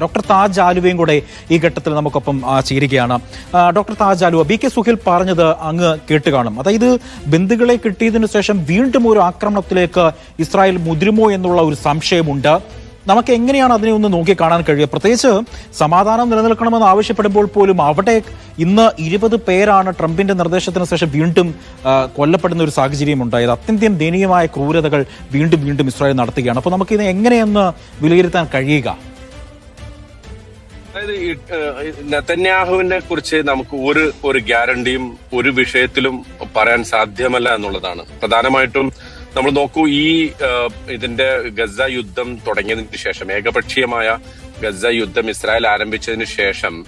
Doctor Taj ആലുവയും കൂടെ ഈ ഘട്ടത്തിൽ നമുക്കൊപ്പം ചേരുകയാണ്. Doctor Taj Aluva B K Suhil പറഞ്ഞത് അങ്ങ് കേട്ട് കാണും. അതായത് ബന്ധുക്കളെ കിട്ടിയതിനു ശേഷം വീണ്ടും ഒരു ആക്രമണത്തിലേക്ക് ഇസ്രായേൽ മുതിരുമോ എന്നുള്ള ഒരു സംശയമുണ്ട്. നമുക്ക് എങ്ങനെയാണ് അതിനെ ഒന്ന് നോക്കി കാണാൻ കഴിയുക? പ്രത്യേകിച്ച് സമാധാനം നിലനിൽക്കണമെന്ന് ആവശ്യപ്പെടുമ്പോൾ പോലും അവിടെ ഇന്ന് ഇരുപത് പേരാണ് ട്രംപിന്റെ നിർദ്ദേശത്തിന് ശേഷം വീണ്ടും കൊല്ലപ്പെടുന്ന ഒരു സാഹചര്യം ഉണ്ടായത്. അത്യന്തം ദയനീയമായ ക്രൂരതകൾ വീണ്ടും വീണ്ടും ഇസ്രായേൽ നടത്തുകയാണ്. അപ്പോൾ നമുക്കിത് എങ്ങനെയെന്ന് വിലയിരുത്താൻ കഴിയുക? അതായത് നെതന്യാഹുവിനെ കുറിച്ച് നമുക്ക് ഒരു ഒരു ഗ്യാരണ്ടിയും ഒരു വിഷയത്തിലും പറയാൻ സാധ്യമല്ല എന്നുള്ളതാണ്. പ്രധാനമായിട്ടും നമ്മൾ നോക്കൂ ഈ ഇതിന്റെ ഗസ യുദ്ധം തുടങ്ങിയതിന് ശേഷം ഏകപക്ഷീയമായ ഗസ യുദ്ധം ഇസ്രായേൽ ആരംഭിച്ചതിന് ശേഷം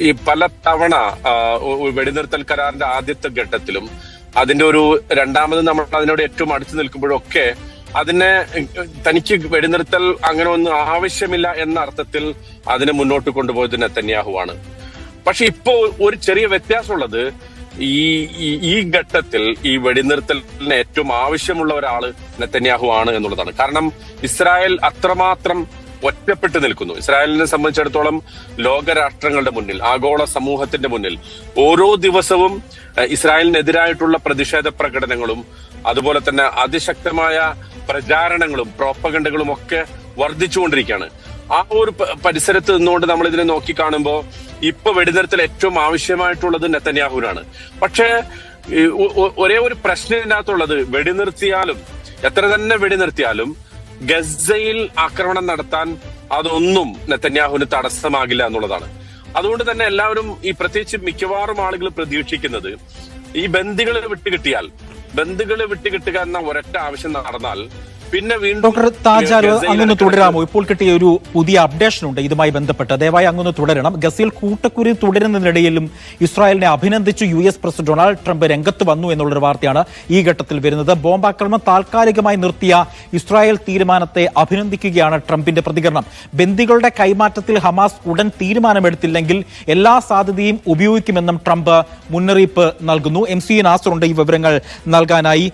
ഈ പല തവണ വെടിനിർത്തൽ കരാറിന്റെ ആദ്യത്തെ ഘട്ടത്തിലും അതിന്റെ ഒരു രണ്ടാമത് നമ്മൾ അതിനോട് ഏറ്റവും അടുത്ത് നിൽക്കുമ്പോഴൊക്കെ അതിനെ തനിക്ക് വെടിനിർത്തൽ അങ്ങനെ ഒന്നും ആവശ്യമില്ല എന്ന അർത്ഥത്തിൽ അതിനെ മുന്നോട്ട് കൊണ്ടുപോയത് നെത്തന്യാഹുവാണ് പക്ഷെ ഇപ്പോ ഒരു ചെറിയ വ്യത്യാസമുള്ളത് ഈ ഈ- ഘട്ടത്തിൽ ഈ വെടിനിർത്തലിന് ഏറ്റവും ആവശ്യമുള്ള ഒരാൾ നെത്തന്യാഹു ആണ് എന്നുള്ളതാണ്. കാരണം ഇസ്രായേൽ അത്രമാത്രം ഒറ്റപ്പെട്ട് നിൽക്കുന്നു. ഇസ്രായേലിനെ സംബന്ധിച്ചിടത്തോളം ലോകരാഷ്ട്രങ്ങളുടെ മുന്നിൽ ആഗോള സമൂഹത്തിന്റെ മുന്നിൽ ഓരോ ദിവസവും ഇസ്രായേലിനെതിരായിട്ടുള്ള പ്രതിഷേധ പ്രകടനങ്ങളും അതുപോലെ തന്നെ അതിശക്തമായ പ്രചാരണങ്ങളും പ്രോപ്പഗണ്ടകളും ഒക്കെ വർദ്ധിച്ചുകൊണ്ടിരിക്കുകയാണ്. ആ ഒരു പരിസരത്ത് നിന്നുകൊണ്ട് നമ്മൾ ഇതിനെ നോക്കി കാണുമ്പോൾ ഇപ്പൊ വെടിനിർത്തൽ ഏറ്റവും ആവശ്യമായിട്ടുള്ളത് നെത്തന്യാഹുവിനാണ് പക്ഷേ ഒരേ ഒരു പ്രശ്നം ഇതിനകത്തുള്ളത് വെടിനിർത്തിയാലും എത്ര തന്നെ വെടിനിർത്തിയാലും ഗസയിൽ ആക്രമണം നടത്താൻ അതൊന്നും നെത്തന്യാഹുവിന് തടസ്സമാകില്ല എന്നുള്ളതാണ്. അതുകൊണ്ട് തന്നെ എല്ലാവരും ഈ പ്രത്യേകിച്ച് മിക്കവാറും ആളുകൾ പ്രതീക്ഷിക്കുന്നത് ഈ ബന്ദികൾ വിട്ടുകിട്ടിയാൽ ബന്ദികളെ വിട്ടുകിട്ടുക എന്ന ഒരൊറ്റ ആവശ്യം നടന്നാൽ പിന്നെ വീണ്ടും ഡോക്ടർ താജ് അങ്ങൊന്ന് തുടരാമോ? ഇപ്പോൾ കിട്ടിയ ഒരു പുതിയ അപ്ഡേഷൻ ഉണ്ട് ഇതുമായി ബന്ധപ്പെട്ട്. ദയവായി അങ്ങൊന്ന് തുടരണം. ഗസയിൽ കൂട്ടക്കുരി തുടരുന്നതിനിടയിലും ഇസ്രായേലിനെ അഭിനന്ദിച്ചു U S president Donald Trump രംഗത്ത് വന്നു എന്നുള്ളൊരു വാർത്തയാണ് ഈ ഘട്ടത്തിൽ വരുന്നത്. ബോംബാക്രമണം താൽക്കാലികമായി നിർത്തിയ ഇസ്രായേൽ തീരുമാനത്തെ അഭിനന്ദിക്കുകയാണ് ട്രംപിന്റെ പ്രതികരണം. ബന്ദികളുടെ കൈമാറ്റത്തിൽ ഹമാസ് ഉടൻ തീരുമാനമെടുത്തില്ലെങ്കിൽ എല്ലാ സാധ്യതയും ഉപയോഗിക്കുമെന്നും ട്രംപ് മുന്നറിയിപ്പ് നൽകുന്നു. എം സി എ നാസറുണ്ട് ഈ വിവരങ്ങൾ നൽകാനായി.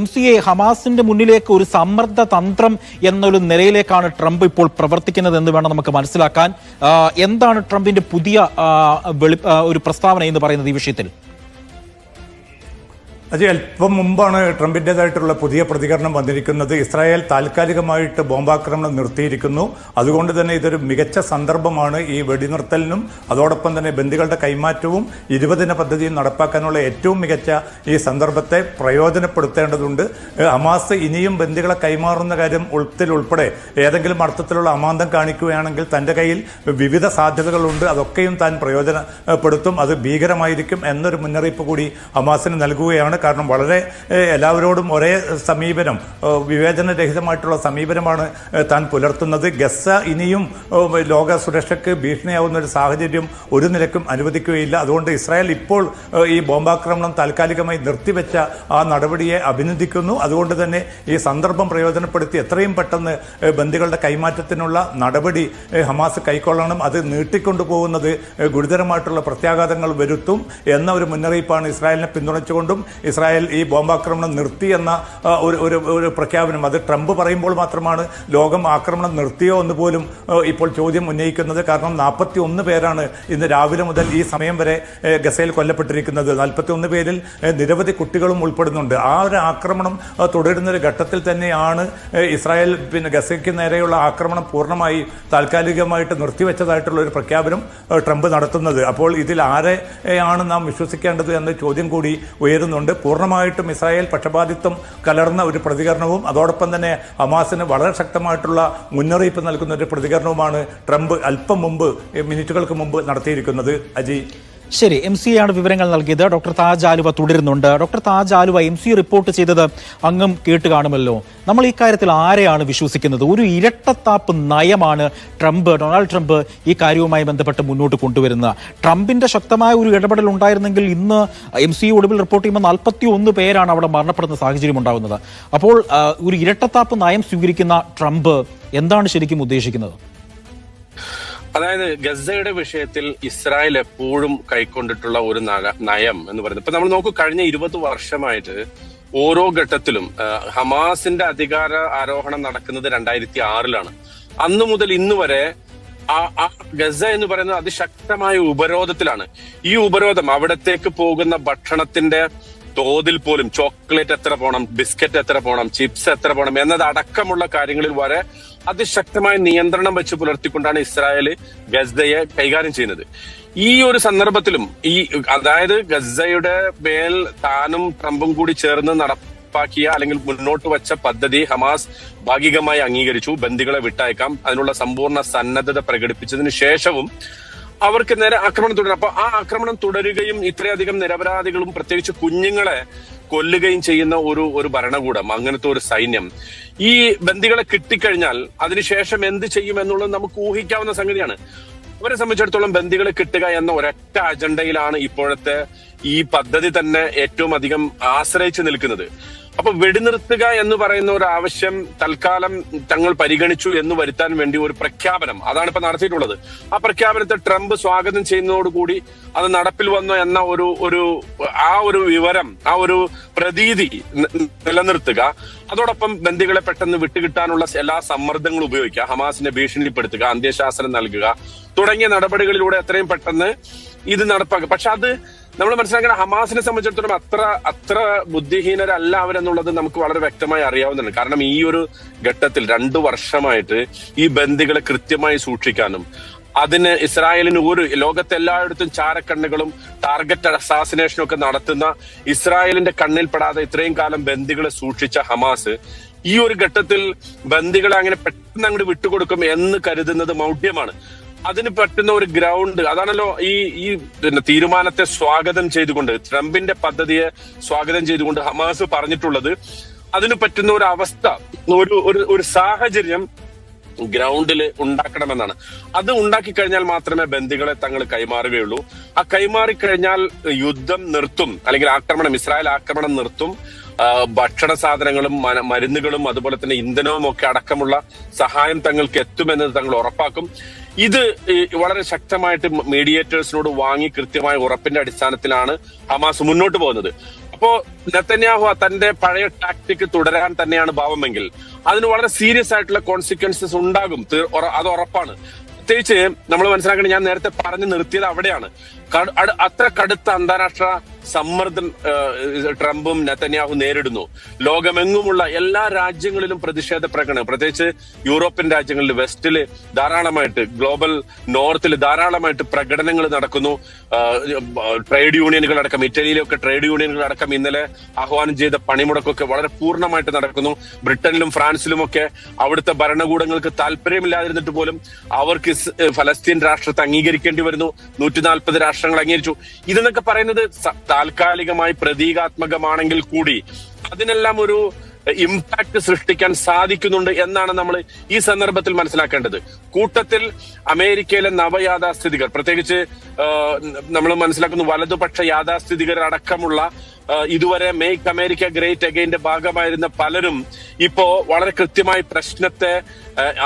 എം സി എ ഹമാസിന്റെ മുന്നിലേക്ക് ഒരു സമ്മർദ്ദ തന്ത്രം എന്നൊരു നിലയിലേക്കാണ് ട്രംപ് ഇപ്പോൾ പ്രവർത്തിക്കുന്നത് എന്ന് വേണം നമുക്ക് മനസ്സിലാക്കാൻ. എന്താണ് ട്രംപിന്റെ പുതിയ ഒരു പ്രസ്താവന എന്ന് പറയുന്നത് ഈ വിഷയത്തിൽ? അജയ് അല്പം മുമ്പാണ് ട്രംപിന്റെതായിട്ടുള്ള പുതിയ പ്രതികരണം വന്നിരിക്കുന്നത്. ഇസ്രായേൽ താൽക്കാലികമായിട്ട് ബോംബാക്രമണം നിർത്തിയിരിക്കുന്നു. അതുകൊണ്ട് തന്നെ ഇതൊരു മികച്ച സന്ദർഭമാണ് ഈ വെടിനിർത്തലിനും അതോടൊപ്പം തന്നെ ബന്ദികളുടെ കൈമാറ്റവും ഇരുപതിന പദ്ധതിയും നടപ്പാക്കാനുള്ള ഏറ്റവും മികച്ച ഈ സന്ദർഭത്തെ പ്രയോജനപ്പെടുത്തേണ്ടതുണ്ട്. അമാസ് ഇനിയും ബന്ദികളെ കൈമാറുന്ന കാര്യം ഉൾപ്പെടെ ഏതെങ്കിലും അർത്ഥത്തിലുള്ള അമാന്തം കാണിക്കുകയാണെങ്കിൽ തന്റെ കയ്യിൽ വിവിധ സാധ്യതകളുണ്ട്. അതൊക്കെയും താൻ പ്രയോജനപ്പെടുത്തും. അത് ഭീകരമായിരിക്കും എന്നൊരു മുന്നറിയിപ്പ് കൂടി ഹമാസിന് നൽകുകയാണ്. കാരണം വളരെ എല്ലാവരോടും ഒരേ സമീപനം വിവേചനരഹിതമായിട്ടുള്ള സമീപനമാണ് താൻ പുലർത്തുന്നത്. ഗസ ഇനിയും ലോക സുരക്ഷയ്ക്ക് ഭീഷണിയാവുന്ന ഒരു സാഹചര്യം ഒരു നിലക്കും അനുവദിക്കുകയില്ല. അതുകൊണ്ട് ഇസ്രായേൽ ഇപ്പോൾ ഈ ബോംബാക്രമണം താൽക്കാലികമായി നിർത്തിവെച്ച ആ നടപടിയെ അഭിനന്ദിക്കുന്നു. അതുകൊണ്ട് തന്നെ ഈ സന്ദർഭം പ്രയോജനപ്പെടുത്തി എത്രയും പെട്ടെന്ന് ബന്ദികളുടെ കൈമാറ്റത്തിനുള്ള നടപടി ഹമാസ് കൈക്കൊള്ളണം. അത് നീട്ടിക്കൊണ്ടുപോകുന്നത് പോകുന്നത് ഗുരുതരമായിട്ടുള്ള പ്രത്യാഘാതങ്ങൾ വരുത്തും എന്ന ഒരു മുന്നറിയിപ്പാണ് ഇസ്രായേലിനെ പിന്തുണച്ചുകൊണ്ടും ഇസ്രായേൽ ഈ ബോംബാക്രമണം നിർത്തി എന്ന ഒരു ഒരു ഒരു പ്രഖ്യാപനം. അത് ട്രംപ് പറയുമ്പോൾ മാത്രമാണ് ലോകം ആക്രമണം നിർത്തിയോ എന്ന് പോലും ഇപ്പോൾ ചോദ്യം ഉന്നയിക്കുന്നത്. കാരണം നാൽപ്പത്തി ഒന്ന് പേരാണ് ഇന്ന് രാവിലെ മുതൽ ഈ സമയം വരെ ഗസയിൽ കൊല്ലപ്പെട്ടിരിക്കുന്നത്. നാൽപ്പത്തി ഒന്ന് പേരിൽ നിരവധി കുട്ടികളും ഉൾപ്പെടുന്നുണ്ട്. ആ ഒരു ആക്രമണം തുടരുന്ന ഒരു ഘട്ടത്തിൽ തന്നെയാണ് ഇസ്രായേൽ പിന്നെ ഗസയ്ക്ക് നേരെയുള്ള ആക്രമണം പൂർണമായി താൽക്കാലികമായിട്ട് നിർത്തിവെച്ചതായിട്ടുള്ള ഒരു പ്രഖ്യാപനം ട്രംപ് നടത്തുന്നത്. അപ്പോൾ ഇതിൽ ആരെയാണ് നാം വിശ്വസിക്കേണ്ടത് എന്ന ചോദ്യം കൂടി ഉയരുന്നുണ്ട്. പൂർണമായിട്ടും ഇസ്രായേൽ പക്ഷപാതിത്വം കലർന്ന ഒരു പ്രതികരണവും അതോടൊപ്പം തന്നെ ഹമാസിന് വളരെ ശക്തമായിട്ടുള്ള മുന്നറിയിപ്പ് നൽകുന്ന ഒരു പ്രതികരണവുമാണ് ട്രംപ് അല്പം മുമ്പ് മിനിറ്റുകൾക്ക് മുമ്പ് നടത്തിയിരിക്കുന്നത്. അജി. ശരി എം സി ആണ് വിവരങ്ങൾ നൽകിയത്. ഡോക്ടർ താജ് ആലുവ തുടരുന്നുണ്ട്. Doctor Taj Aluva M C report ചെയ്തത് അങ്ങും കേട്ട് കാണുമല്ലോ നമ്മൾ ഈ കാര്യത്തിൽ ആരെയാണ് വിശ്വസിക്കുന്നത്? ഒരു ഇരട്ടത്താപ്പ് നയമാണ് ട്രംപ് ഡൊണാൾഡ് ട്രംപ് ഈ കാര്യവുമായി ബന്ധപ്പെട്ട് മുന്നോട്ട് കൊണ്ടുവരുന്നത് ട്രംപിന്റെ ശക്തമായ ഒരു ഇടപെടൽ ഉണ്ടായിരുന്നെങ്കിൽ ഇന്ന് എം സി ഒടുവിൽ റിപ്പോർട്ട് ചെയ്യുമ്പോൾ നാൽപ്പത്തി ഒന്ന് പേരാണ് അവിടെ മരണപ്പെടുന്ന സാഹചര്യം ഉണ്ടാകുന്നത് അപ്പോൾ ഒരു ഇരട്ടത്താപ്പ് നയം സ്വീകരിക്കുന്ന ട്രംപ് എന്താണ് ശരിക്കും ഉദ്ദേശിക്കുന്നത്? അതായത് ഗസയുടെ വിഷയത്തിൽ ഇസ്രായേൽ എപ്പോഴും കൈക്കൊണ്ടിട്ടുള്ള ഒരു നയ- എന്ന് പറയുന്നത്. ഇപ്പൊ നമ്മൾ നോക്കൂ കഴിഞ്ഞ ഇരുപത് വർഷമായിട്ട് ഓരോ ഘട്ടത്തിലും ഹമാസിന്റെ അധികാര ആരോഹണം നടക്കുന്നത് രണ്ടായിരത്തി ആറിലാണ് അന്നു മുതൽ ഇന്ന് വരെ ആ ഗസ എന്ന് പറയുന്നത് അതിശക്തമായ ഉപരോധത്തിലാണ്. ഈ ഉപരോധം അവിടത്തേക്ക് പോകുന്ന ഭക്ഷണത്തിന്റെ തോതിൽ പോലും ചോക്ലേറ്റ് എത്ര പോണം ബിസ്ക്കറ്റ് എത്ര പോണം ചിപ്സ് എത്ര പോണം എന്നത് അടക്കമുള്ള കാര്യങ്ങളിൽ വരെ അതിശക്തമായ നിയന്ത്രണം വെച്ച് പുലർത്തിക്കൊണ്ടാണ് ഇസ്രായേൽ ഗസയെ കൈകാര്യം ചെയ്യുന്നത്. ഈ ഒരു സന്ദർഭത്തിലും ഈ അതായത് ഗസയുടെ മേൽ താനും ട്രംപും കൂടി ചേർന്ന് നടപ്പാക്കിയ അല്ലെങ്കിൽ മുന്നോട്ട് വച്ച പദ്ധതി ഹമാസ് ഭാഗികമായി അംഗീകരിച്ചു. ബന്ദികളെ വിട്ടയക്കാം. അതിനുള്ള സമ്പൂർണ സന്നദ്ധത പ്രകടിപ്പിച്ചതിന് ശേഷവും അവർക്ക് നേരെ ആക്രമണം തുടരും. അപ്പൊ ആ ആക്രമണം തുടരുകയും ഇത്രയധികം നിരപരാധികളും പ്രത്യേകിച്ച് കുഞ്ഞുങ്ങളെ കൊല്ലുകയും ചെയ്യുന്ന ഒരു ഒരു ഭരണകൂടം അങ്ങനത്തെ ഒരു സൈന്യം ഈ ബന്ദികളെ കിട്ടിക്കഴിഞ്ഞാൽ അതിനുശേഷം എന്ത് ചെയ്യും എന്നുള്ളത് നമുക്ക് ഊഹിക്കാവുന്ന സംഗതിയാണ്. അവരെ സംബന്ധിച്ചിടത്തോളം ബന്ദികളെ കിട്ടുക എന്ന ഒരൊറ്റ അജണ്ടയിലാണ് ഇപ്പോഴത്തെ ഈ പദ്ധതി തന്നെ ഏറ്റവും അധികം ആശ്രയിച്ചു നിൽക്കുന്നത്. അപ്പൊ വെടിനിർത്തുക എന്ന് പറയുന്ന ഒരു ആവശ്യം തൽക്കാലം തങ്ങൾ പരിഗണിച്ചു എന്ന് വരുത്താൻ വേണ്ടി ഒരു പ്രഖ്യാപനം അതാണ് ഇപ്പൊ നടത്തിയിട്ടുള്ളത്. ആ പ്രഖ്യാപനത്തെ ട്രംപ് സ്വാഗതം ചെയ്യുന്നതോടുകൂടി അത് നടപ്പിൽ വന്നു എന്ന ഒരു ഒരു ആ ഒരു വിവരം ആ ഒരു പ്രതീതി നിലനിർത്തുക. അതോടൊപ്പം ബന്ദികളെ പെട്ടെന്ന് വിട്ടുകിട്ടാനുള്ള എല്ലാ സമ്മർദ്ദങ്ങളും ഉപയോഗിക്കുക. ഹമാസിനെ ഭീഷണിപ്പെടുത്തുക അന്ത്യശാസനം നൽകുക തുടങ്ങിയ നടപടികളിലൂടെ എത്രയും പെട്ടെന്ന് ഇത് നടപ്പാക്കുക. പക്ഷെ അത് നമ്മൾ മനസ്സിലാക്കണം ഹമാസിനെ സംബന്ധിച്ചിടത്തോളം അത്ര അത്ര ബുദ്ധിഹീനരല്ല അവരെന്നുള്ളത് നമുക്ക് വളരെ വ്യക്തമായി അറിയാവുന്നതാണ്. കാരണം ഈ ഒരു ഘട്ടത്തിൽ രണ്ടു വർഷമായിട്ട് ഈ ബന്ദികളെ കൃത്യമായി സൂക്ഷിക്കാനും അതിന് ഇസ്രായേലിന് ഒരു ലോകത്തെ എല്ലായിടത്തും ചാരക്കണ്ണുകളും ടാർഗറ്റ് അസാസിനേഷനും ഒക്കെ നടത്തുന്ന ഇസ്രായേലിന്റെ കണ്ണിൽപ്പെടാതെ ഇത്രയും കാലം ബന്ദികളെ സൂക്ഷിച്ച ഹമാസ് ഈ ഒരു ഘട്ടത്തിൽ ബന്ദികളെ അങ്ങനെ പെട്ടെന്ന് അങ്ങോട്ട് വിട്ടുകൊടുക്കും എന്ന് കരുതുന്നത് മൗഢ്യമാണ്. അതിന് പറ്റുന്ന ഒരു ഗ്രൗണ്ട് അതാണല്ലോ ഈ ഈ പിന്നെ തീരുമാനത്തെ സ്വാഗതം ചെയ്തുകൊണ്ട് ട്രംപിന്റെ പദ്ധതിയെ സ്വാഗതം ചെയ്തുകൊണ്ട് ഹമാസ് പറഞ്ഞിട്ടുള്ളത്. അതിന് പറ്റുന്ന ഒരു അവസ്ഥ ഒരു ഒരു സാഹചര്യം ഗ്രൗണ്ടിൽ ഉണ്ടാക്കണമെന്നാണ്. അത് ഉണ്ടാക്കി കഴിഞ്ഞാൽ മാത്രമേ ബന്ധികളെ തങ്ങൾ കൈമാറുകയുള്ളൂ. ആ കൈമാറി കഴിഞ്ഞാൽ യുദ്ധം നിർത്തും അല്ലെങ്കിൽ ആക്രമണം ഇസ്രായേൽ ആക്രമണം നിർത്തും. ഭക്ഷണ സാധനങ്ങളും മരുന്നുകളും അതുപോലെ തന്നെ ഇന്ധനവും ഒക്കെ അടക്കമുള്ള സഹായം തങ്ങൾക്ക് എത്തുമെന്നത് തങ്ങൾ ഉറപ്പാക്കും. ഇത് വളരെ ശക്തമായിട്ട് മീഡിയേറ്റേഴ്സിനോട് വാങ്ങി കൃത്യമായ ഉറപ്പിന്റെ അടിസ്ഥാനത്തിലാണ് ഹമാസ് മുന്നോട്ട് പോകുന്നത്. അപ്പോ നെത്തന്യാഹു തന്റെ പഴയ ടാക്ടിക് തുടരാൻ തന്നെയാണ് ഭാവമെങ്കിൽ അതിന് വളരെ സീരിയസ് ആയിട്ടുള്ള കോൺസിക്വൻസസ് ഉണ്ടാകും. അത് ഉറപ്പാണ്. പ്രത്യേകിച്ച് നമ്മൾ മനസ്സിലാക്കേണ്ടത് ഞാൻ നേരത്തെ പറഞ്ഞു നിർത്തിയത് അവിടെയാണ്. അത്ര കടുത്ത അന്താരാഷ്ട്ര സമ്മർദ്ദം ട്രംപും നെതന്യാഹു നേരിടുന്നു. ലോകമെങ്ങുമുള്ള എല്ലാ രാജ്യങ്ങളിലും പ്രതിഷേധ പ്രകടനം. പ്രത്യേകിച്ച് യൂറോപ്യൻ രാജ്യങ്ങളിൽ വെസ്റ്റിൽ ധാരാളമായിട്ട് ഗ്ലോബൽ നോർത്തിൽ ധാരാളമായിട്ട് പ്രകടനങ്ങൾ നടക്കുന്നു. ട്രേഡ് യൂണിയനുകൾ അടക്കം ഇറ്റലിയിലൊക്കെ ട്രേഡ് യൂണിയനുകൾ അടക്കം ഇന്നലെ ആഹ്വാനം ചെയ്ത പണിമുടക്കൊക്കെ വളരെ പൂർണമായിട്ട് നടക്കുന്നു. ബ്രിട്ടനിലും ഫ്രാൻസിലും ഒക്കെ അവിടുത്തെ ഭരണകൂടങ്ങൾക്ക് താല്പര്യമില്ലാതിരുന്നിട്ട് പോലും അവർക്ക് ഫലസ്തീൻ രാഷ്ട്രത്തെ അംഗീകരിക്കേണ്ടി വരുന്നു. നൂറ്റി നാൽപ്പത് രാഷ്ട്രങ്ങൾ അംഗീകരിച്ചു. ഇതെന്നൊക്കെ പറയുന്നത് താൽക്കാലികമായി പ്രതീകാത്മകമാണെങ്കിൽ കൂടി അതിനെല്ലാം ഒരു ഇമ്പാക്ട് സൃഷ്ടിക്കാൻ സാധിക്കുന്നുണ്ട് എന്നാണ് നമ്മൾ ഈ സന്ദർഭത്തിൽ മനസ്സിലാക്കേണ്ടത്. കൂട്ടത്തിൽ അമേരിക്കയിലെ നവയാഥാസ്ഥിതികർ പ്രത്യേകിച്ച് നമ്മൾ മനസ്സിലാക്കുന്നു വലതുപക്ഷ യാഥാസ്ഥിതികർ അടക്കമുള്ള ഇതുവരെ മേക്ക് അമേരിക്ക ഗ്രേറ്റ് അഗൈന്റെ ഭാഗമായിരുന്ന പലരും ഇപ്പോ വളരെ കൃത്യമായി പ്രശ്നത്തെ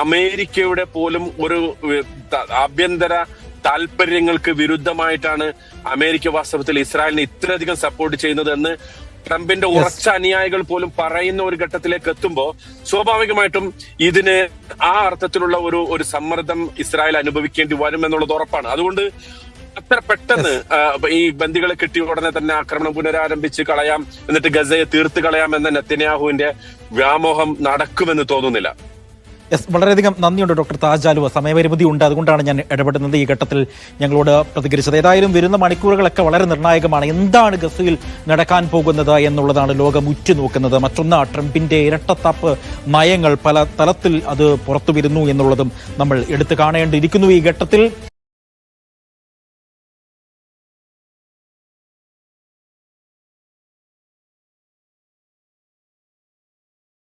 അമേരിക്കയുടെ പോലും ഒരു ആഭ്യന്തര താല്പര്യങ്ങൾക്ക് വിരുദ്ധമായിട്ടാണ് അമേരിക്ക വാസ്തവത്തിൽ ഇസ്രായേലിനെ ഇത്രയധികം സപ്പോർട്ട് ചെയ്യുന്നത് എന്ന് ട്രംപിന്റെ ഉറച്ച അനുയായികൾ പോലും പറയുന്ന ഒരു ഘട്ടത്തിലേക്ക് എത്തുമ്പോൾ സ്വാഭാവികമായിട്ടും ഇതിന് ആ അർത്ഥത്തിലുള്ള ഒരു ഒരു സമ്മർദ്ദം ഇസ്രായേൽ അനുഭവിക്കേണ്ടി വരും എന്നുള്ളത് ഉറപ്പാണ്. അതുകൊണ്ട് അത്ര പെട്ടെന്ന് ഈ ബന്ദികളെ കിട്ടിയ ഉടനെ തന്നെ ആക്രമണം പുനരാരംഭിച്ച് കളയാം എന്നിട്ട് ഗസയെ തീർത്ത് കളയാം എന്ന നെത്തന്യാഹുവിന്റെ വ്യാമോഹം നടക്കുമെന്ന് തോന്നുന്നില്ല. യെസ് വളരെയധികം നന്ദിയുണ്ട് ഡോക്ടർ താജാലുവ സമയപരിമിതി ഉണ്ട്. അതുകൊണ്ടാണ് ഞാൻ ഇടപെടുന്നത് ഈ ഘട്ടത്തിൽ ഞങ്ങളോട് പ്രതികരിച്ചത്. ഏതായാലും വരുന്ന മണിക്കൂറുകളൊക്കെ വളരെ നിർണായകമാണ്. എന്താണ് ഗസയിൽ നടക്കാൻ പോകുന്നത് എന്നുള്ളതാണ് ലോകം ഉറ്റുനോക്കുന്നത്. മറ്റൊന്ന് ട്രംപിന്റെ ഇരട്ടത്താപ്പ് നയങ്ങൾ. പല തലത്തിൽ അത് പുറത്തു വരുന്നു എന്നുള്ളതും നമ്മൾ എടുത്തു കാണേണ്ടിയിരിക്കുന്നു ഈ ഘട്ടത്തിൽ.